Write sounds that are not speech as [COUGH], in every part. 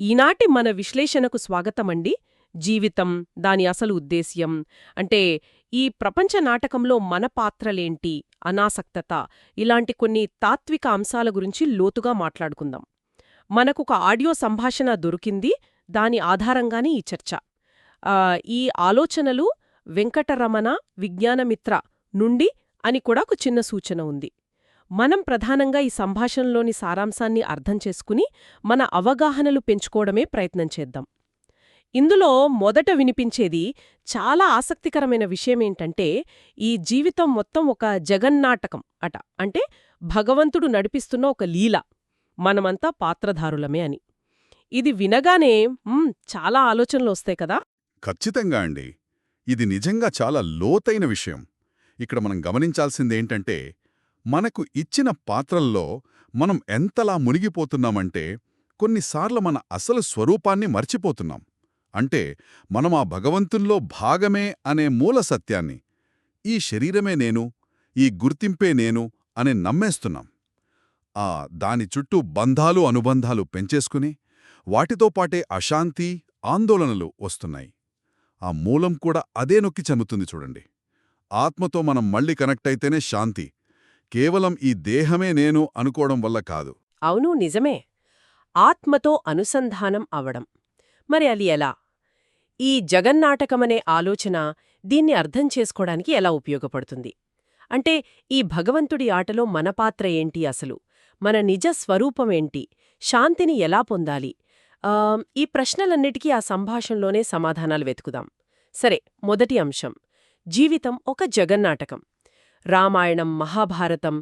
ఈనాటి మన విశ్లేషణకు స్వాగతమండి. జీవితం దాని అసలు ఉద్దేశ్యం. అంటే ఈ ప్రపంచ నాటకంలో మన పాత్రలేంటి? అనాసక్తత. ఇలాంటి కొన్ని తాత్విక అంశాల గురించి లోతుగా మాట్లాడుకుందాం. మనకొక ఆడియో సంభాషణ దొరికింది. దాని ఆధారంగానే ఈ చర్చ. ఈ ఆలోచనలు వెంకటరమణ విజ్ఞానమిత్ర నుండి అని కూడా ఒక చిన్న సూచన ఉంది. మనం ప్రధానంగా ఈ సంభాషణలోని సారాంశాన్ని అర్థం చేసుకుని మన అవగాహనలు పెంచుకోవడమే ప్రయత్నం చేద్దాం. ఇందులో మొదట వినిపించేది చాలా ఆసక్తికరమైన విషయమేంటంటే ఈ జీవితం మొత్తం ఒక జగన్నాటకం అట. అంటే భగవంతుడు నడిపిస్తున్న ఒక లీల. మనమంతా పాత్రధారులమే అని. ఇది వినగానే మ్మ్, చాలా ఆలోచనలు వస్తాయి కదా! ఖచ్చితంగా అండి. ఇది నిజంగా చాలా లోతైన విషయం. ఇక్కడ మనం గమనించాల్సిందేంటంటే మనకు ఇచ్చిన పాత్రల్లో మనం ఎంతలా మునిగిపోతున్నామంటే కొన్నిసార్లు మన అసలు స్వరూపాన్ని మర్చిపోతున్నాం. అంటే మనం ఆ భగవంతుల్లో భాగమే అనే మూల సత్యాన్ని ఈ శరీరమే నేను ఈ గుర్తింపే నేను అని నమ్మేస్తున్నాం. ఆ దాని చుట్టూ బంధాలు అనుబంధాలు పెంచేసుకుని వాటితో పాటే అశాంతి ఆందోళనలు వస్తున్నాయి. ఆ మూలం కూడా అదే నొక్కి చెందుతుంది చూడండి. ఆత్మతో మనం మళ్ళీ కనెక్ట్ అయితేనే శాంతి కేవలం ఈ దేహమే నేను అనుకోవడం వల్ల కాదు. అవును నిజమే. ఆత్మతో అనుసంధానం అవడం. మరి అది ఎలా? ఈ జగన్నాటకమనే ఆలోచన దీన్ని అర్థం చేసుకోవడానికి ఎలా ఉపయోగపడుతుంది? అంటే ఈ భగవంతుడి ఆటలో మన పాత్ర ఏంటి అసలు? మన నిజ స్వరూపమేంటి శాంతిని ఎలా పొందాలి? ఆ, ఈ ప్రశ్నలన్నిటికీ ఆ సంభాషణలోనే సమాధానాలు వెతుకుదాం. సరే మొదటి అంశం. జీవితం ఒక జగన్నాటకం. రామాయణం మహాభారతం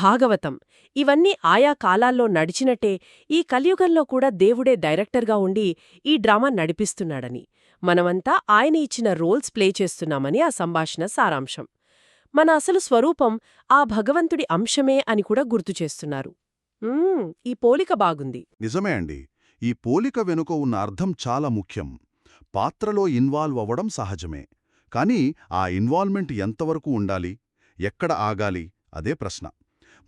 భాగవతం ఇవన్నీ ఆయా కాలాల్లో నడిచినట్టే ఈ కలియుగంలో కూడా దేవుడే డైరెక్టర్గా ఉండి ఈ డ్రామా నడిపిస్తున్నాడని. మనమంతా ఆయన ఇచ్చిన రోల్స్ ప్లే చేస్తున్నామని ఆ సంభాషణ సారాంశం. మన అసలు స్వరూపం ఆ భగవంతుడి అంశమే అని కూడా గుర్తు చేస్తున్నారు. ఈ పోలిక బాగుంది. నిజమే అండి. ఈ పోలిక వెనుక ఉన్న అర్థం చాలా ముఖ్యం. పాత్రలో ఇన్వాల్వ్ అవ్వడం సహజమే. కానీ ఆ ఇన్వాల్వ్మెంట్ ఎంతవరకు ఉండాలి? ఎక్కడ ఆగాలి? అదే ప్రశ్న.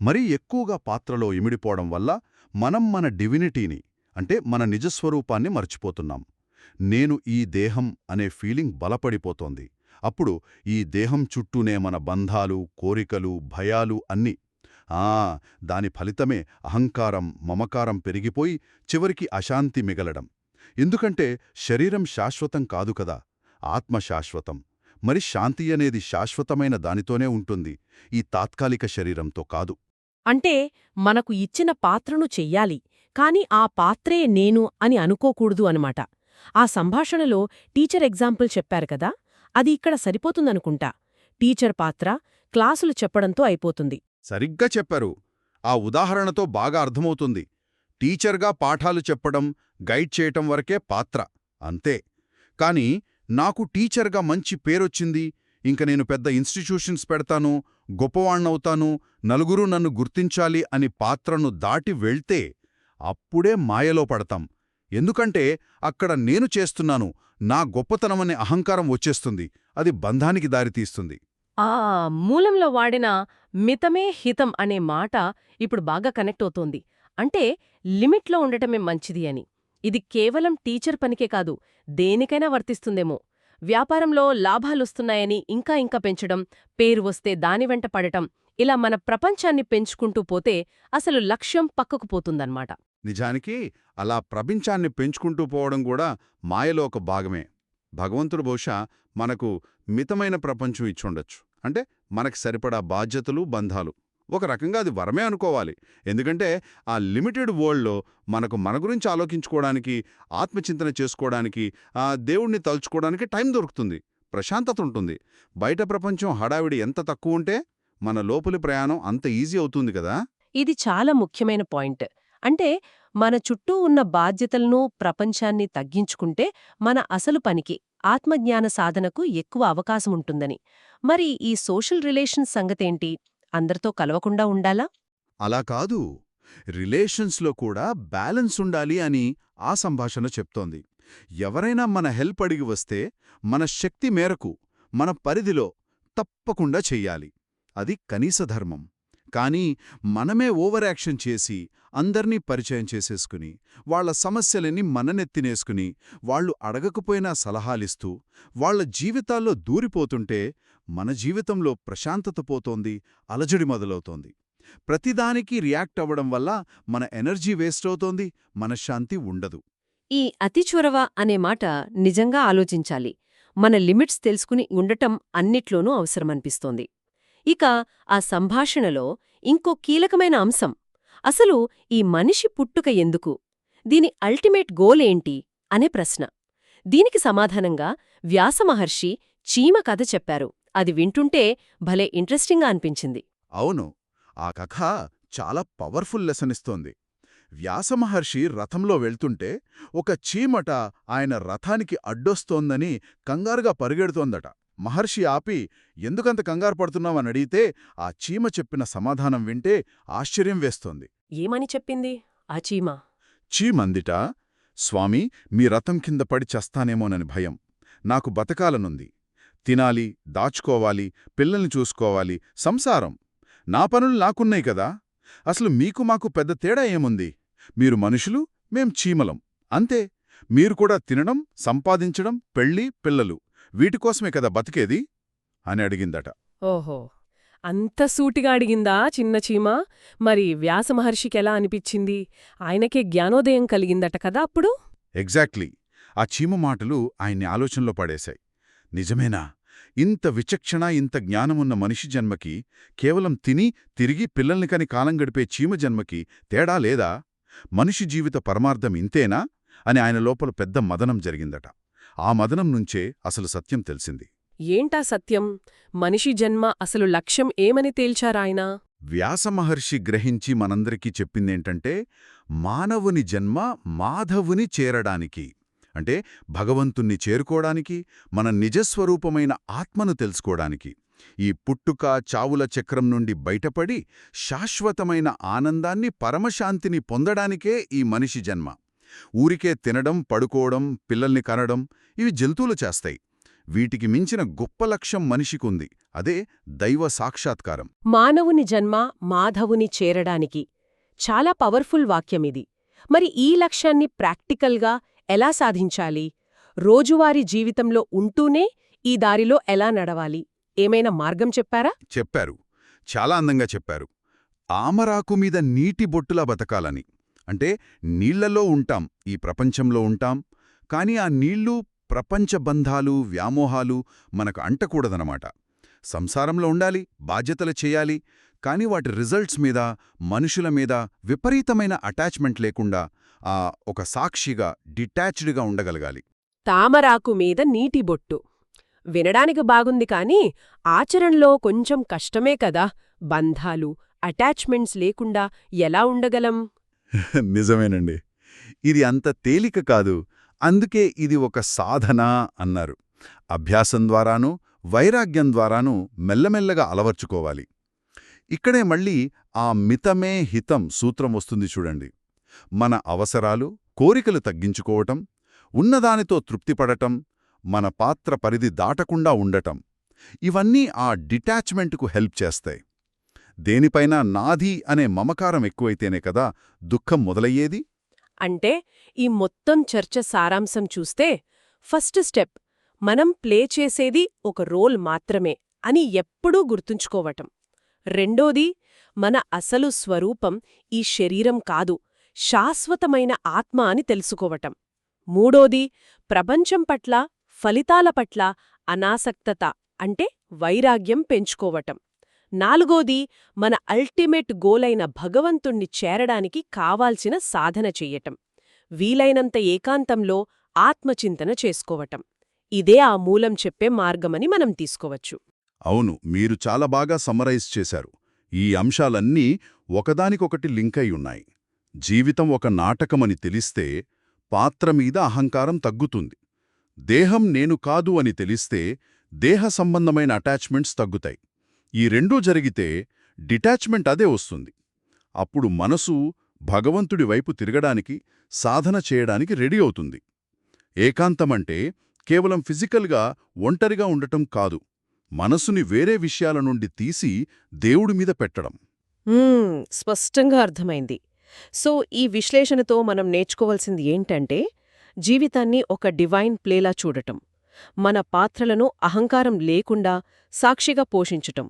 మరీ ఎక్కువగా పాత్రలో ఇమిడిపోవడం వల్ల మనం మన డివినిటీని అంటే మన నిజస్వరూపాన్ని మర్చిపోతున్నాం. నేను ఈ దేహం అనే ఫీలింగ్ బలపడిపోతోంది. అప్పుడు ఈ దేహం చుట్టూనే మన బంధాలు కోరికలు భయాలు అన్నీ. ఆ దాని ఫలితమే అహంకారం మమకారం పెరిగిపోయి చివరికి అశాంతి మిగలడం. ఎందుకంటే శరీరం శాశ్వతం కాదు కదా. ఆత్మ శాశ్వతం. మరి శాంతి అనేది శాశ్వతమైన దానితోనే ఉంటుంది. ఈ తాత్కాలిక శరీరంతో కాదు. అంటే మనకు ఇచ్చిన పాత్రను చెయ్యాలి. కాని ఆ పాత్రే నేను అని అనుకోకూడదు అనమాట ఆ సంభాషణలో టీచర్ ఎగ్జాంపుల్ చెప్పారు కదా? అది ఇక్కడ సరిపోతుందనుకుంటా. టీచర్ పాత్ర క్లాసులు చెప్పడంతో అయిపోతుంది. సరిగ్గా చెప్పారు. ఆ ఉదాహరణతో బాగా అర్థమవుతుంది. టీచర్గా పాఠాలు చెప్పడం గైడ్ చేయటం వరకే పాత్ర. అంతే. కాని నాకు టీచర్గా మంచి పేరొచ్చింది. ఇంక నేను పెద్ద ఇన్స్టిట్యూషన్స్ పెడతాను గొప్పవాణ్ణవుతాను నలుగురు నన్ను గుర్తించాలి అని పాత్రను దాటి వెళ్తే అప్పుడే మాయలో పడతాం. ఎందుకంటే అక్కడ నేను చేస్తున్నాను నా గొప్పతనమనే అహంకారం వచ్చేస్తుంది అది బంధానికి దారితీస్తుంది. ఆ మూలంలో వాడిన మితమే హితం అనే మాట ఇప్పుడు బాగా కనెక్ట్ అవుతోంది. అంటే లిమిట్లో ఉండటమే మంచిది అని. ఇది కేవలం టీచర్ పనికే కాదు దేనికైనా వర్తిస్తుందేమో. వ్యాపారంలో లాభాలొస్తున్నాయని ఇంకా ఇంకా పెంచడం పేరు వస్తే దాని వెంట పడటం ఇలా మన ప్రపంచాన్ని పెంచుకుంటూ పోతే అసలు లక్ష్యం పక్కకు పోతుందన్నమాట. నిజానికి అలా ప్రపంచాన్ని పెంచుకుంటూ పోవడం కూడా మాయలో ఒక భాగమే. భగవంతుడు బహుశా మనకు మితమైన ప్రపంచం ఇచ్చుండొచ్చు అంటే మనకు సరిపడా బాధ్యతలు బంధాలు. ఒక రకంగా అది వరమే అనుకోవాలి. ఎందుకంటే ఆ లిమిటెడ్ వరల్డ్లో మనకు మన గురించి ఆలోచించుకోవడానికి ఆత్మచింతన చేసుకోవడానికి ఆ దేవుణ్ణి తలుచుకోవడానికి టైం దొరుకుతుంది. ప్రశాంతత ఉంటుంది. బయట ప్రపంచం హడావిడి ఎంత తక్కువ ఉంటే మన లోపలి ప్రయాణం అంత ఈజీ అవుతుంది కదా? ఇది చాలా ముఖ్యమైన పాయింట్. అంటే మన చుట్టూ ఉన్న బాధ్యతలను ప్రపంచాన్ని తగ్గించుకుంటే మన అసలు పనికి ఆత్మజ్ఞాన సాధనకు ఎక్కువ అవకాశం ఉంటుందని. మరి ఈ సోషల్ రిలేషన్స్ సంగతేంటి? అందరితో కలవకుండా ఉండాలా? అలా కాదు. రిలేషన్స్లో కూడా బ్యాలెన్స్ ఉండాలి అని ఆ సంభాషణ చెప్తోంది. ఎవరైనా మన హెల్ప్ అడిగి వస్తే మన శక్తి మేరకు మన పరిధిలో తప్పకుండా చెయ్యాలి. అది కనీస ధర్మం. కానీ మనమే ఓవర్ యాక్షన్ చేసి అందర్నీ పరిచయం చేసేసుకుని వాళ్ళ సమస్యలని మననెత్తినేసుకుని వాళ్ళు అడగకపోయినా సలహాలిస్తూ వాళ్ళ జీవితాల్లో దూరిపోతుంటే మన జీవితంలో ప్రశాంతత పోతోంది అలజడి మొదలవుతోంది. ప్రతిదానికి రియాక్ట్ అవ్వడం వల్ల మన ఎనర్జీ వేస్ట్ అవుతోంది మనశ్శాంతి ఉండదు. ఈ అతి చొరవ అనే మాట నిజంగా ఆలోచించాలి. మన లిమిట్స్ తెలుసుకుని ఉండటం అన్నిట్లోనూ అవసరమనిపిస్తోంది. ఇక ఆ సంభాషణలో ఇంకో కీలకమైన అంశం. అసలు ఈ మనిషి పుట్టుక ఎందుకు? దీని అల్టిమేట్ గోల్ ఏంటి? అనే ప్రశ్న. దీనికి సమాధానంగా వ్యాసమహర్షి చీమ కథ చెప్పారు. అది వింటుంటే భలే ఇంట్రెస్టింగ్గా అనిపించింది. అవును. ఆ కథ చాలా పవర్ఫుల్ లెసన్ ఇస్తోంది వ్యాసమహర్షి రథంలో వెళ్తుంటే ఒక చీమట ఆయన రథానికి అడ్డొస్తోందని కంగారుగా పరిగెడుతోందట. మహర్షి ఆపి ఎందుకంత కంగారు పడుతున్నావని అడిగితే ఆ చీమ చెప్పిన సమాధానం వింటే ఆశ్చర్యం వేస్తోంది. ఏమని చెప్పింది ఆ చీమ? చీమందిట స్వామి మీ రథం కింద పడి చస్తానేమోనని భయం. నాకు బతకాలనుంది. తినాలి దాచుకోవాలి పిల్లల్ని చూసుకోవాలి సంసారం. నా పనులు నాకున్నాయి కదా. అసలు మీకు మాకు పెద్ద తేడా ఏముంది? మీరు మనుషులు మేం చీమలం. అంతే. మీరు కూడా తినడం సంపాదించడం పెళ్ళి పిల్లలు. వీటికోసమే కదా బతికేది? అని అడిగిందట. ఓహో. అంత సూటిగా అడిగిందా చిన్న చీమ? మరి వ్యాసమహర్షికెలా అనిపించింది? ఆయనకే జ్ఞానోదయం కలిగిందట కదా అప్పుడు? ఎగ్జాక్ట్లీ. ఆ చీమ మాటలు ఆయన్ని ఆలోచనలో పడేశాయి. నిజమేనా? ఇంత విచక్షణ ఇంత జ్ఞానమున్న మనిషి జన్మకి కేవలం తిని తిరిగి పిల్లల్ని కని కాలం గడిపే చీమ జన్మకి తేడా లేదా? మనిషి జీవిత పరమార్థం ఇంతేనా? అని ఆయన లోపల పెద్ద మదనం జరిగిందట. ఆ మదనం నుంచే అసలు సత్యం తెలిసింది. ఏంటా సత్యం? మనిషి జన్మ అసలు లక్ష్యం ఏమని తేల్చారాయన? వ్యాసమహర్షి గ్రహించి మనందరికీ చెప్పిందేంటంటే మానవుని జన్మ మాధవుని చేరడానికి. అంటే భగవంతుణ్ణి చేరుకోవడానికి మన నిజస్వరూపమైన ఆత్మను తెలుసుకోవడానికి. ఈ పుట్టుక చావుల చక్రం నుండి బయటపడి శాశ్వతమైన ఆనందాన్ని పరమశాంతిని పొందడానికే ఈ మనిషి జన్మ. ఊరికే తినడం పడుకోవడం పిల్లల్ని కనడం ఇవి జంతువులు చేస్తాయి. వీటికి మించిన గొప్ప లక్ష్యం మనిషికుంది. అదే దైవ సాక్షాత్కారం. మానవుని జన్మ మాధవుని చేరడానికి. చాలా పవర్ఫుల్ వాక్యమిది. మరి ఈ లక్ష్యాన్ని ప్రాక్టికల్గా ఎలా సాధించాలి? రోజువారీ జీవితంలో ఉంటూనే ఈ దారిలో ఎలా నడవాలి? ఏమైనా మార్గం చెప్పారా? చెప్పారు. చాలా అందంగా చెప్పారు. ఆమరాకు మీద నీటి బొట్టులా బతకాలని. అంటే నీళ్ళలో ఉంటాం ఈ ప్రపంచంలో ఉంటాం. కాని ఆ నీళ్ళు ప్రపంచ బంధాలు వ్యామోహాలు మనకు అంటకూడదనమాట సంసారంలో ఉండాలి బాధ్యతలు చేయాలి. కాని వాటి రిజల్ట్స్ మీద మనుషుల మీద విపరీతమైన అటాచ్మెంట్ లేకుండా ఒక సాక్షిగా డిటాచ్డ్గా ఉండగలగాలి. తామరాకు మీద నీటి బొట్టు. వినడానికి బాగుంది కాని ఆచరణలో కొంచెం కష్టమే కదా. బంధాలు అటాచ్మెంట్స్ లేకుండా ఎలా ఉండగలం? [LAUGHS] నిజమేనండి. ఇది అంత తేలిక కాదు. అందుకే ఇది ఒక సాధన అన్నారు. అభ్యాసం ద్వారానూ వైరాగ్యం ద్వారానూ మెల్లమెల్లగా అలవర్చుకోవాలి. ఇక్కడే మళ్ళీ ఆ మితమే హితం సూత్రం వస్తుంది చూడండి. మన అవసరాలు కోరికలు తగ్గించుకోవటం ఉన్నదానితో తృప్తిపడటం మన పాత్ర పరిధి దాటకుండా ఉండటం ఇవన్నీ ఆ డిటాచ్మెంట్కు హెల్ప్ చేస్తాయి. దేనిపైనా నాది అనే మమకారం ఎక్కువైతేనే కదా దుఃఖం మొదలయ్యేది? అంటే ఈ మొత్తం చర్చ సారాంశం చూస్తే ఫస్ట్ స్టెప్ మనం ప్లే చేసేది ఒక రోల్ మాత్రమే అని ఎప్పుడూ గుర్తుంచుకోవటం. రెండోది మన అసలు స్వరూపం ఈ శరీరం కాదు. శాశ్వతమైన ఆత్మ అని తెలుసుకోవటం. మూడోది ప్రపంచం పట్ల ఫలితాల పట్ల అనాసక్తత అంటే వైరాగ్యం పెంచుకోవటం. నాలుగోది మన అల్టిమేట్ గోలైన భగవంతుణ్ణి చేరడానికి కావాల్సిన సాధన చెయ్యటం వీలైనంత ఏకాంతంలో ఆత్మచింతన చేసుకోవటం. ఇదే ఆ మూలం చెప్పే మార్గమని మనం తీసుకోవచ్చు. అవును మీరు చాలా బాగా సమ్మరైజ్ చేశారు. ఈ అంశాలన్నీ ఒకదానికొకటి లింక్ అయి ఉన్నాయి. జీవితం ఒక నాటకమని తెలిస్తే పాత్ర మీద అహంకారం తగ్గుతుంది. దేహం నేను కాదు అని తెలిస్తే దేహ సంబంధమైన అటాచ్మెంట్స్ తగ్గుతాయి. ఈ రెండూ జరిగితే డిటాచ్మెంట్ అదే వస్తుంది. అప్పుడు మనసు భగవంతుడి వైపు తిరగడానికి సాధన చేయడానికి రెడీ అవుతుంది. ఏకాంతమంటే కేవలం ఫిజికల్గా ఒంటరిగా ఉండటం కాదు. మనసుని వేరే విషయాల నుండి తీసి దేవుడి మీద పెట్టడం. స్పష్టంగా అర్థమైంది. సో ఈ విశ్లేషణతో మనం నేర్చుకోవాల్సింది ఏంటంటే జీవితాన్ని ఒక డివైన్ ప్లేలా చూడటం. మన పాత్రలను అహంకారం లేకుండా సాక్షిగా పోషించటం.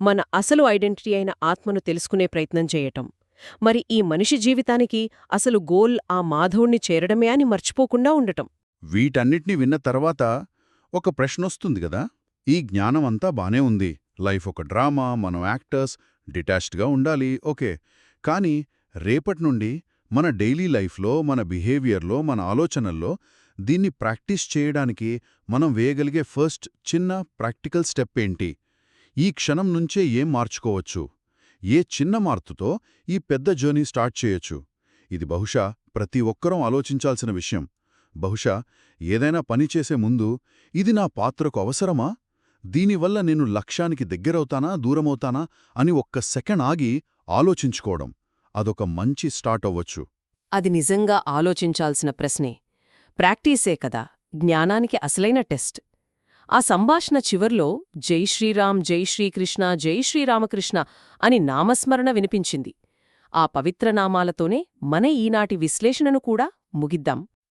మన అసలు ఐడెంటిటీ అయిన ఆత్మను తెలుసుకునే ప్రయత్నం చేయటం. మరి ఈ మనిషి జీవితానికి అసలు గోల్ ఆ మాధవుణ్ణి చేరడమే అని మర్చిపోకుండా ఉండటం. వీటన్నిటినీ విన్న తర్వాత ఒక ప్రశ్నొస్తుంది గదా ఈ జ్ఞానం అంతా బానే ఉంది. లైఫ్ ఒక డ్రామా మనం యాక్టర్స్ డిటాచ్డ్గా ఉండాలి ఓకే. కానీ రేపటి నుండి మన డైలీ లైఫ్లో మన బిహేవియర్లో మన ఆలోచనల్లో దీన్ని ప్రాక్టీస్ చేయడానికి మనం వేయగలిగే ఫస్ట్ చిన్న ప్రాక్టికల్ స్టెప్ ఏంటి? ఈ క్షణం నుంచే ఏం మార్చుకోవచ్చు? ఏ చిన్న మార్పుతో ఈ పెద్ద జర్నీ స్టార్ట్ చేయొచ్చు? ఇది బహుశా ప్రతి ఒక్కరం ఆలోచించాల్సిన విషయం. బహుశా ఏదైనా పని చేసే ముందు ఇది నా పాత్రకు అవసరమా? దీనివల్ల నేను లక్ష్యానికి దగ్గరవుతానా దూరమవుతానా అని ఒక్క సెకండ్ ఆగి ఆలోచించుకోవడం. అదొక మంచి స్టార్ట్ అవ్వచ్చు. అది నిజంగా ఆలోచించాల్సిన ప్రశ్నే. ప్రాక్టీసే కదా జ్ఞానానికి అసలైన టెస్ట్. ఆ సంభాషణ చివర్లో జై శ్రీరామ్ జై శ్రీకృష్ణ జై శ్రీరామకృష్ణ అని నామస్మరణ వినిపించింది. ఆ పవిత్ర నామాలతోనే మన ఈనాటి విశ్లేషణను కూడా ముగిద్దాం.